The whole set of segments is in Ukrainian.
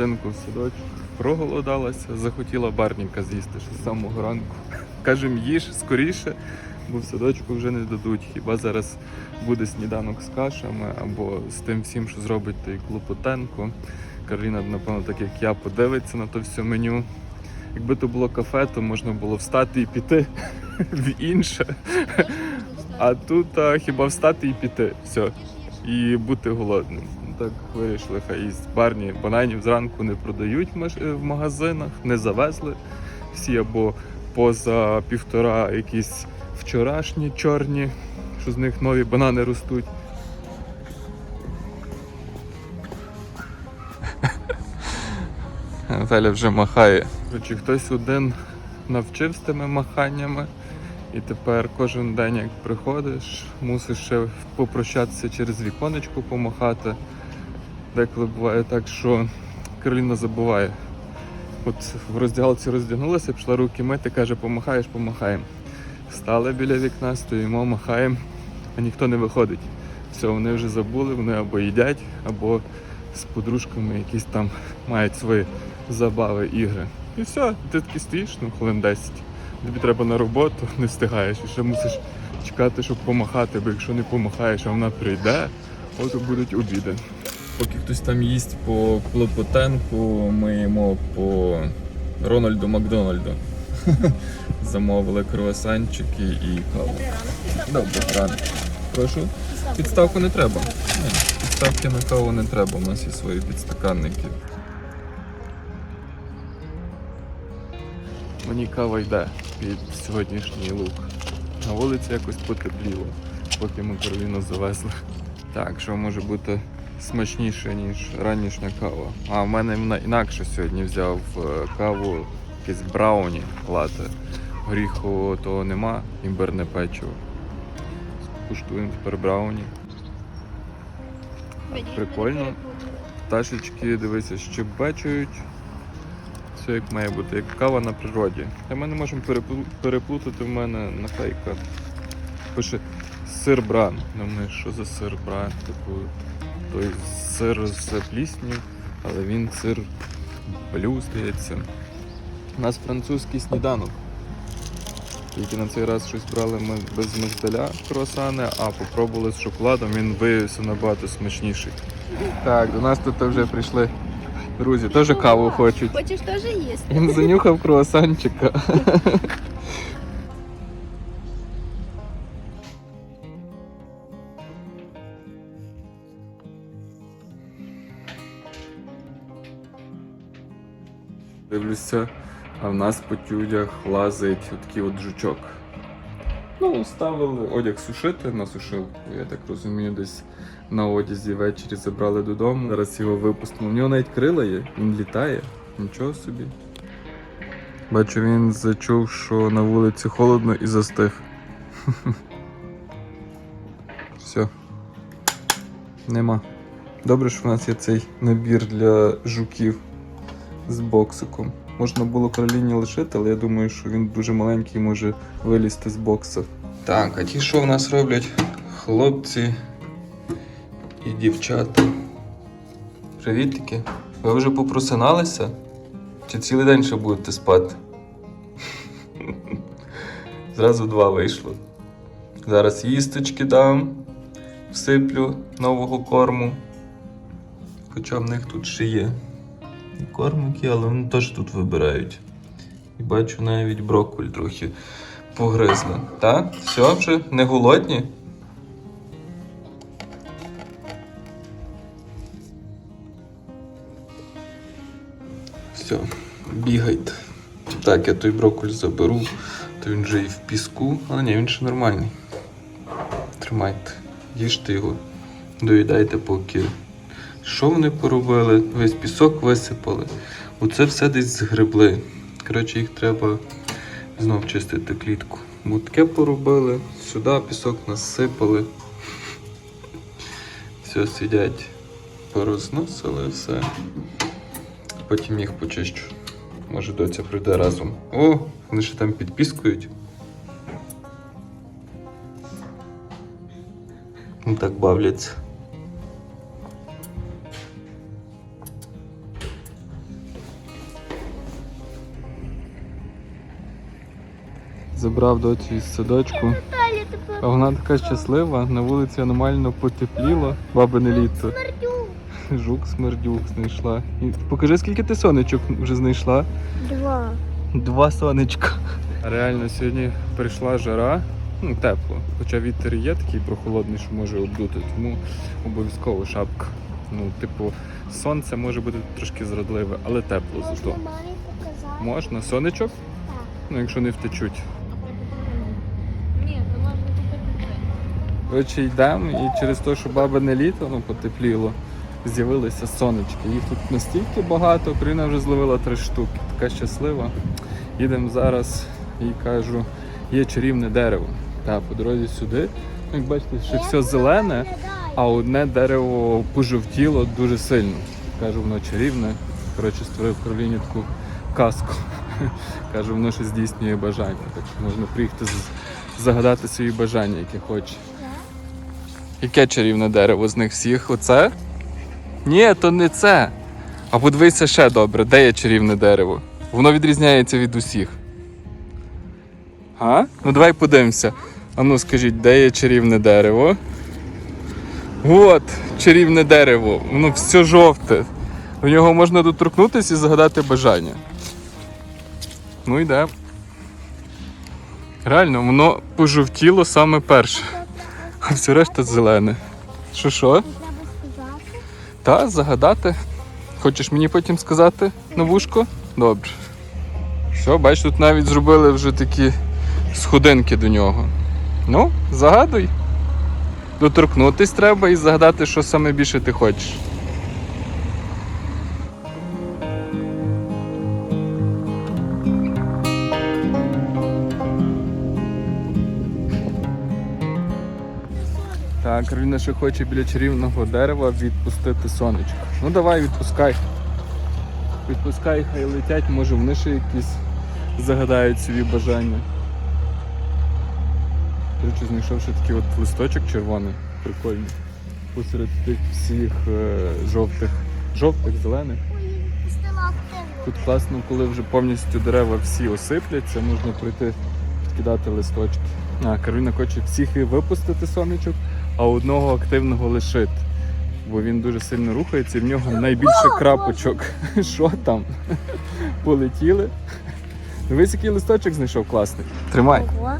дитинку в садочок. Проголодалася, захотіла барніка з'їсти ще з самого ранку. Кажем, їж скоріше, бо в садочку вже не дадуть. Хіба зараз буде сніданок з кашами або з тим всім, що зробить той Клопотенко. Кароліна, напевно, так як я, подивиться на то все меню. Якби то було кафе, то можна було встати і піти в інше. А тут а, хіба встати і піти. Все. І бути голодним. Так вирішили, хай їсть барні бананів зранку не продають в е, в магазинах, не завезли всі або поза півтора якісь вчорашні чорні, що з них нові банани ростуть. Наталя вже махає. Коротше, хтось один навчив з тими маханнями. І тепер кожен день, як приходиш, мусиш ще попрощатися через віконечко помахати. Деколи буває так, що Кароліна забуває. От в роздягалці роздягнулася, пішла руки мити, каже, помахаєш, помахаємо. Стали біля вікна, стоїмо, махаємо, а ніхто не виходить. Все, вони вже забули, вони або їдять, або з подружками якісь там мають свої забави, ігри. І все, ти такий стоїш, ну, хвилин 10. Тобі треба на роботу, не встигаєш. І ще мусиш чекати, щоб помахати, бо якщо не помахаєш, а вона прийде, от будуть обіди. Поки хтось там їсть по Клопотенку, ми їмо по Рональду Макдональду. Замовили круасанчики і каву. Добре, рано. Прошу. Підставку не треба. Підставки на каву не треба, у нас є свої підстаканники. Мені кава йде під сьогоднішній лук. На вулиці якось потепліло, поки ми Кароліну завезли. Так, що може бути смачніше, ніж ранішня кава. А в мене інакше сьогодні взяв е, каву, якесь брауні лате. Горіху того нема, імбирне печиво. Куштуємо тепер брауні. Прикольно. Пташечки, дивися, щебечують. Все як має бути, як кава на природі. Та ми не можемо переплутати в мене наклейка. Пише сир бран. Думаю, що за сир бран? Типу, той сир з плісню, але він сир блю, здається. У нас французький сніданок. Тільки на цей раз щось брали ми без мигдаля круасани, а попробували з шоколадом, він виявився набагато смачніший. Так, до нас тут вже прийшли друзі, теж каву хочуть. Хочеш теж їсти? Він занюхав круасанчика. Дивлюся, а в нас по тюдях лазить такий от жучок. Ну, ставили одяг сушити на сушилку. Я так розумію, десь на одязі ввечері забрали додому. Зараз його випустимо. В нього навіть крила є, він літає. Нічого собі. Бачу, він зачув, що на вулиці холодно і застиг. Все. Нема. Добре, що в нас є цей набір для жуків з боксиком. Можна було Кароліні лишити, але я думаю, що він дуже маленький може вилізти з бокса. Так, а ті, що в нас роблять хлопці і дівчата. Привітики. Ви вже попросиналися? Чи цілий день ще будете спати? Зразу два вийшло. Зараз їсточки дам, всиплю нового корму. Хоча в них тут ще є кормики, але вони теж тут вибирають. І бачу навіть брокколь трохи погризли. Так? Все, вже не голодні? Все, бігайте. Так, я той брокколь заберу, то він вже і в піску. Але ні, він ще нормальний. Тримайте, їжте його, доїдайте поки. Що вони поробили? Весь пісок висипали. Оце все десь згребли. Коротше, їх треба знов чистити клітку. Бо поробили, сюди пісок насипали. Все сидять, порозносили все. Потім їх почищу. Може доця прийде разом. О, вони ще там підпіскують. Ну так бавляться. Забрав доцю із садочку. А вона така щаслива, на вулиці аномально потепліло, бабине літо. Жук смердюк знайшла. І покажи, скільки ти сонечок вже знайшла. Два. Два сонечка. Реально сьогодні прийшла жара, ну тепло. Хоча вітер є такий прохолодний, що може обдути, тому обов'язково шапка. Ну, типу, сонце може бути трошки зрадливе, але тепло зато. Можна? Можна сонечок? Так. Ну, якщо не втечуть. Ні, то можна купити це. Коротше, йдемо і через те, що бабине літо ну, потепліло, з'явилися сонечки. Їх тут настільки багато, Україна вже зловила три штуки. Така щаслива. Їдемо зараз і кажу, є чарівне дерево. Та по дорозі сюди. Ну, Як бачите, ще все зелене, а одне дерево пожовтіло дуже сильно. Кажу, воно чарівне. Коротше, створив Кароліні таку казку. Кажу, воно ще здійснює бажання. Так що можна приїхати загадати свої бажання, які хоче. Яке чарівне дерево з них всіх? Оце? Ні, то не це. А подивися ще добре, де є чарівне дерево. Воно відрізняється від усіх. А? Ну давай подивимося. А ну скажіть, де є чарівне дерево? От, чарівне дерево. Воно все жовте. До нього можна доторкнутися і загадати бажання. Ну йде. Реально, воно пожовтіло саме перше. А все решта зелене. Що що? Та, загадати. Хочеш мені потім сказати на вушко? Добре. Все, бач, тут навіть зробили вже такі сходинки до нього. Ну, загадуй. Доторкнутись треба і загадати, що саме більше ти хочеш. Так, Кароліна ще хоче біля чарівного дерева відпустити сонечко. Ну давай, відпускай. Відпускай, хай летять, може вони ще якісь загадають собі бажання. До речі, знайшов ще такий от листочок червоний, прикольний. Посеред тих всіх е, жовтих, жовтих, зелених. Тут класно, коли вже повністю дерева всі осипляться, можна прийти кидати листочки. А, Кароліна хоче всіх і випустити сонечок, а одного активного лишити. Бо він дуже сильно рухається і в нього найбільше крапочок. Що там? Полетіли. Дивись, який листочок знайшов класний. Тримай. Ого.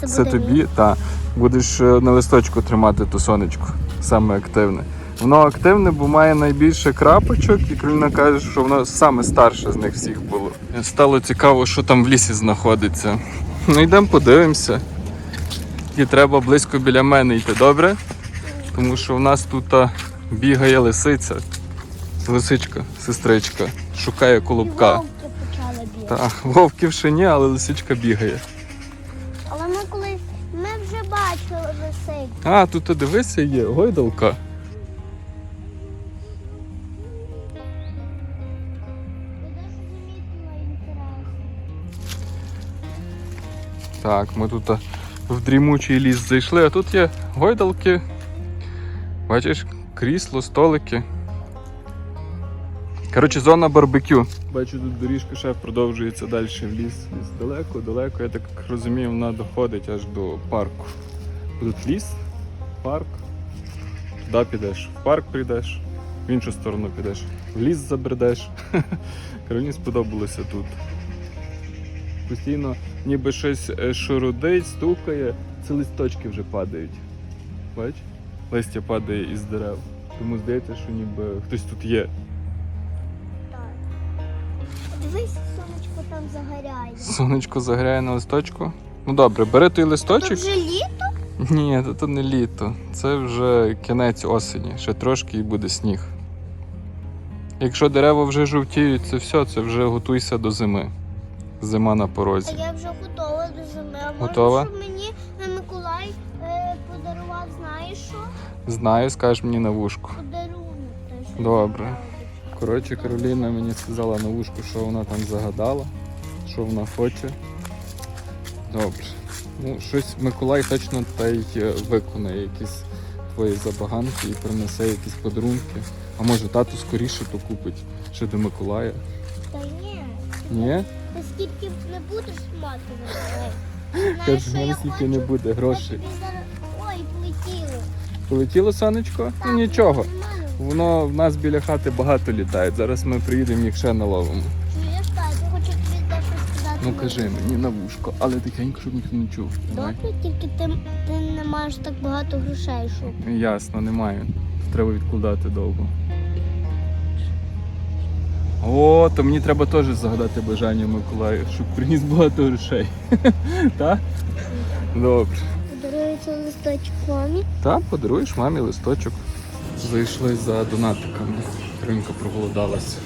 Це, Це буде тобі, та будеш е, на листочку тримати ту сонечку, саме активне. Воно активне, бо має найбільше крапочок, і Кароліна каже, що воно саме старше з них всіх було. Стало цікаво, що там в лісі знаходиться. Ну йдемо подивимося. І треба близько біля мене йти, добре? Тому що в нас тут бігає лисиця. Лисичка, сестричка, шукає колобка. Вовки бігати. Вовків ще ні, але лисичка бігає. Але ми коли ми вже бачили лисик. А, тут дивися є, гойдалка. Так, ми тут в дрімучий ліс зайшли, а тут є гойдалки. Бачиш, крісло, столики. Коротше, зона барбекю. Бачу, тут доріжка ще продовжується далі в ліс. Ліс далеко, далеко. Я так розумію, вона доходить аж до парку. Тут ліс, парк. Туди підеш, в парк прийдеш, в іншу сторону підеш, в ліс забредеш. Кароліні сподобалося тут. Постійно ніби щось е, шурудить, стукає, це листочки вже падають. Бач? Листя падає із дерев. Тому здається, що ніби хтось тут є. Дивись, сонечко там загоряє. Сонечко загряє на листочку. Ну добре, бери той листочок. вже літо? Ні, то не літо. Це вже кінець осені. Ще трошки і буде сніг. Якщо дерева вже жовтіють, це все, це вже готуйся до зими. Зима на А порозі. я вже готова до зими. А може, Готова? щоб мені е, Миколай е, подарував, знаєш що? Знаю, скажеш мені на вушку. Подарунок. теж. Добре. Коротше, Кароліна мені сказала на вушку, що вона там загадала, що вона хоче. Добре. Ну, щось Миколай точно та й е, виконає якісь твої забаганки і принесе якісь подарунки. А може тату скоріше то купить ще до Миколая. Та ні. Ні? Скільки не будеш мати Миколай? Каже, що я стільки не хочу? буде грошей. тобі зараз- Ой, полетіло. Полетіло сонечко? Ну нічого. Нормально. Воно в нас біля хати багато літає. Зараз ми приїдемо їх ще наловимо. Чуєш, так, я хочу тобі дещо сказати. Ну кажи мені на вушко, але тихенько, щоб ніхто не чув. Давай. Добре, тільки ти, ти не маєш так багато грошей, щоб. Ясно, немає. Треба відкладати довго. О, то мені треба теж загадати бажання Миколаю, щоб приніс багато грошей. Так? Добре. Подарується листочок мамі. Та, подаруєш мамі листочок. Зайшли за донатиками. Ринка проголодалася.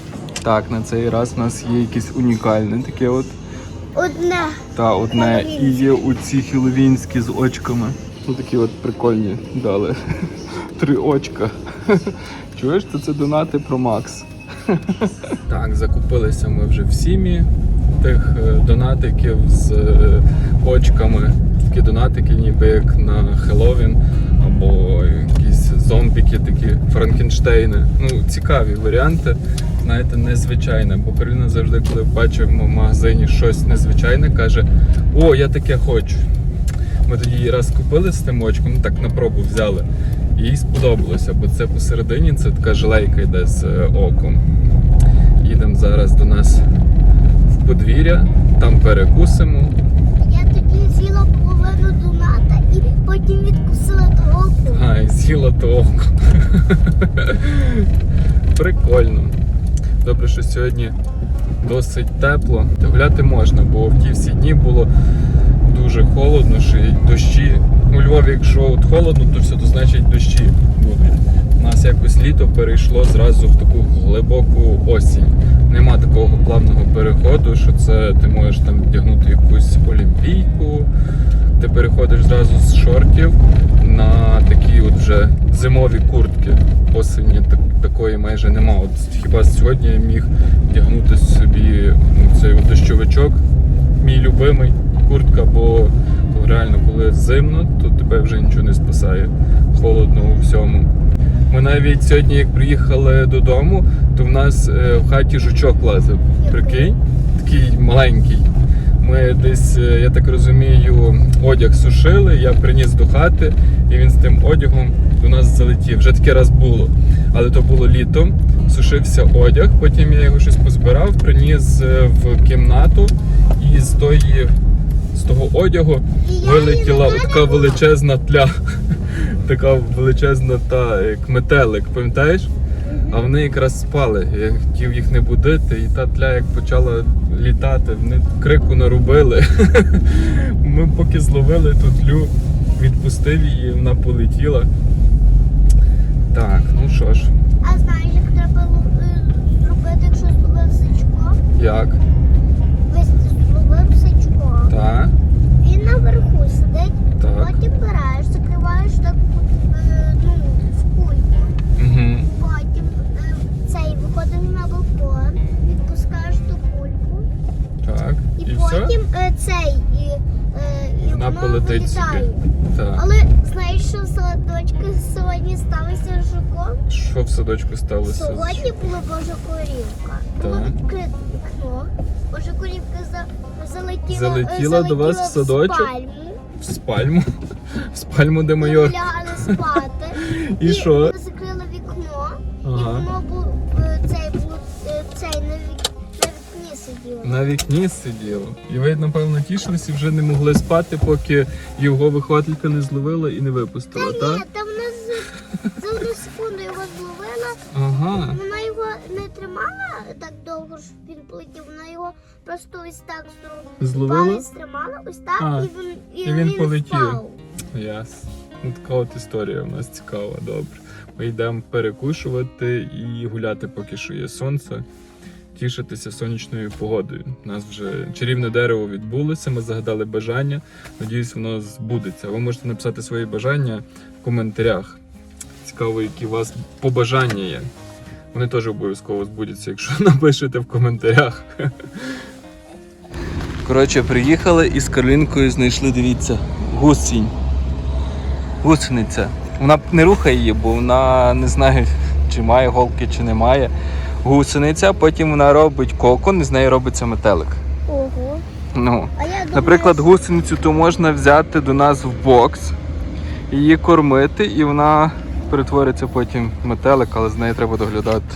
Так, на цей раз у нас є якесь унікальне таке от. Одне. Та одне і є оці хіловінські з очками. Ну такі от прикольні дали. Три очка. Чуєш, то це донати про Макс. Так, закупилися ми вже в сім'ї тих е, донатиків з е, очками. Такі донатики, ніби як на Хеллоуін, або якісь зомбіки, такі Франкенштейни. Ну, цікаві варіанти. Знаєте, незвичайне. Бо Кароліна завжди, коли бачив в магазині щось незвичайне, каже: О, я таке хочу. Ми тоді її раз купили з тим очком, ну так на пробу взяли. Їй сподобалося, бо це посередині це така жилейка йде з е, оком. Їдемо зараз до нас в подвір'я, там перекусимо. Я тоді з'їла половину доната і потім відкусила того. А, і з'їла то око. Прикольно. Добре, що сьогодні досить тепло. Гуляти можна, бо в ті всі дні було дуже холодно, що й дощі. У Львові, якщо от холодно, то все, то значить дощі будуть. У нас якось літо перейшло зразу в таку глибоку осінь. Нема такого плавного переходу, що це ти можеш там вдягнути якусь олімпійку, ти переходиш зразу з шортів на такі от вже зимові куртки. Осені так, такої майже нема. От хіба сьогодні я міг вдягнути собі ну, цей дощовичок, мій любимий куртка, бо реально коли зимно, то тебе вже нічого не спасає. Холодно у всьому. Ми навіть сьогодні, як приїхали додому, то в нас е, в хаті жучок лазив. Прикинь, такий маленький. Ми десь, е, я так розумію, одяг сушили, я приніс до хати, і він з тим одягом до нас залетів. Вже таке раз було. Але то було літом, сушився одяг, потім я його щось позбирав, приніс е, в кімнату, і з тої. З того одягу вилетіла така величезна тля. Така величезна та як метелик, пам'ятаєш? А вони якраз спали. Я хотів їх не будити, і та тля як почала літати, вони крику нарубили. Ми поки зловили ту тлю, відпустив її, вона полетіла. Так, ну що ж, А знаєш, як треба е, зробити, якщо зловив сичко? як? Весь зловив сичко. Так, Він наверху сидить, так. потім береш, закриваєш так е, ну, в кульку. Угу. Потім е, цей виходиш на балкон, відпускаєш ту кульку, Так. і, І все? потім е, цей і, е, і Воно собі. Так. Але знаєш, що в садочку сьогодні сталося з жуком? Що в садочку сталося? Сьогодні була Божа корівка. Було Так. відкрите вікно. Божа корівка за, залетіла, Залетіла до вас в садочок? В спальню. В спальму. В спальму, де Ми майор. лягали спати. І що? Вона закрила вікно, і Ага. воно було цей сиділо. На вікні сиділо. І ви, напевно, тішились і вже не могли спати, поки його вихователька не зловила і не випустила, Та так? ні, та вона з- за одну секунду його зловила. Ага. Вона його не тримала так довго, щоб він полетів. Вона його просто ось так. Зловила? Палець тримала, ось так, А, і він, і, і він полетів. впав. Яс. Ну, така от історія в нас цікава, добре. Ми йдемо перекушувати і гуляти, поки що є сонце. Тішитися сонячною погодою. У нас вже чарівне дерево відбулося, ми загадали бажання. Надіюсь, воно збудеться. Ви можете написати свої бажання в коментарях. Цікаво, які у вас побажання є. Вони теж обов'язково збудуться, якщо напишете в коментарях. Коротше, приїхали і з Каролінкою знайшли, дивіться, гусінь. Гусениця. Вона не рухає її, бо вона не знає, чи має голки, чи не має. Гусениця, потім вона робить кокон, і з неї робиться метелик. Ого. Ну. А я думаю, Наприклад, гусеницю то можна взяти до нас в бокс, її кормити, і вона перетвориться потім в метелик, але з нею треба доглядати.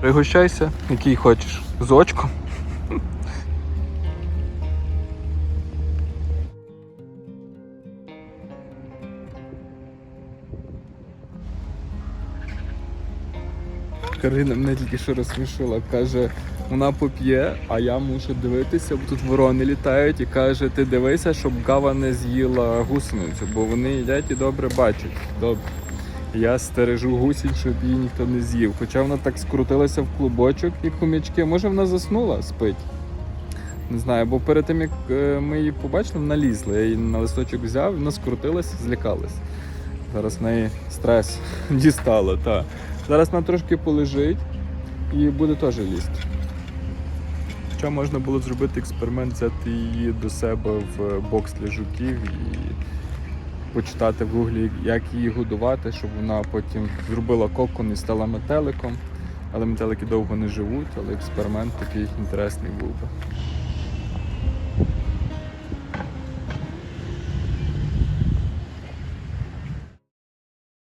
Пригощайся, який хочеш. З очком. Карина мене тільки що розсмішила. Каже, вона поп'є, а я мушу дивитися, бо тут ворони літають і каже, ти дивися, щоб гава не з'їла гусеницю, бо вони їдять і добре бачать. Добре. Я стережу гусінь, щоб її ніхто не з'їв. Хоча вона так скрутилася в клубочок, як хомячки. Може вона заснула, спить. Не знаю, бо перед тим як е, ми її побачили, вона лізла. Я її на листочок взяв, вона скрутилася, злякалась. Зараз в неї стрес дістало, так. Зараз вона трошки полежить і буде теж лізти. Хоча можна було зробити експеримент, взяти її до себе в бокс для жуків і почитати в гуглі, як її годувати, щоб вона потім зробила кокон і стала метеликом. Але метелики довго не живуть, але експеримент такий інтересний був би.